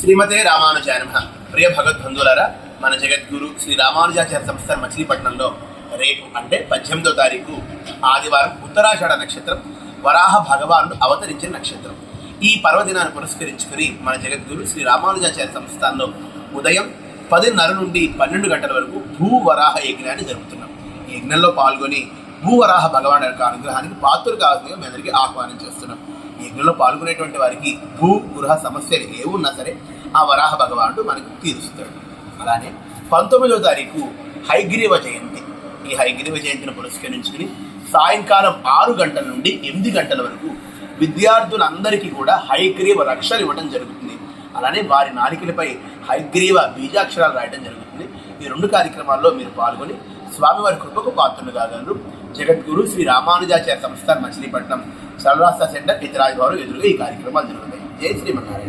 శ్రీమతే రామానుజాయ ప్రియ భగవద్బంధువులారా మన జగద్గురు శ్రీ రామానుజాచార్య సంస్థ మచిలీపట్నంలో రేపు అంటే పద్దెనిమిదో తారీఖు ఆదివారం ఉత్తరాషాఢ నక్షత్రం వరాహ భగవానుడు అవతరించిన నక్షత్రం. ఈ పర్వదినాన్ని పురస్కరించుకుని మన జగద్గురు శ్రీ రామానుజాచార్య సంస్థానంలో ఉదయం పదిన్నర నుండి పన్నెండు గంటల వరకు భూవరాహ యజ్ఞాన్ని జరుపుతున్నాం. ఈ యజ్ఞంలో పాల్గొని భూవరాహ భగవాన్ యొక్క అనుగ్రహానికి పాత్రలు కావాల్సిందిగా మీ అందరికీ ఆహ్వానం చేస్తున్నాం. యజ్ఞంలో పాల్గొనేటువంటి వారికి భూ గృహ సమస్యలు ఏమున్నా సరే ఆ వరాహ భగవానుడు మనకు తీరుస్తాడు. అలానే పంతొమ్మిదవ తారీఖు హైగ్రీవ జయంతి. ఈ హైగ్రీవ జయంతిని పురస్కరించుకుని సాయంకాలం ఆరు గంటల నుండి ఎనిమిది గంటల వరకు విద్యార్థులందరికీ కూడా హైగ్రీవ రక్షలు ఇవ్వడం జరుగుతుంది. అలానే వారి నాలికలపై హైగ్రీవ బీజాక్షరాలు రాయడం జరుగుతుంది. ఈ రెండు కార్యక్రమాల్లో మీరు పాల్గొని స్వామివారి కృపకు పాత్రలు కాగలరు జగద్గురు శ్రీ రామానుజాచార్య సంస్థ మచిలీపట్నం సర్వరాష్ట్ర సెంటర్ ఇతరాజు వారు ఎదురుగా ఈ కార్యక్రమాలు జరుగుతాయి. జై శ్రీమన్నారాయణ.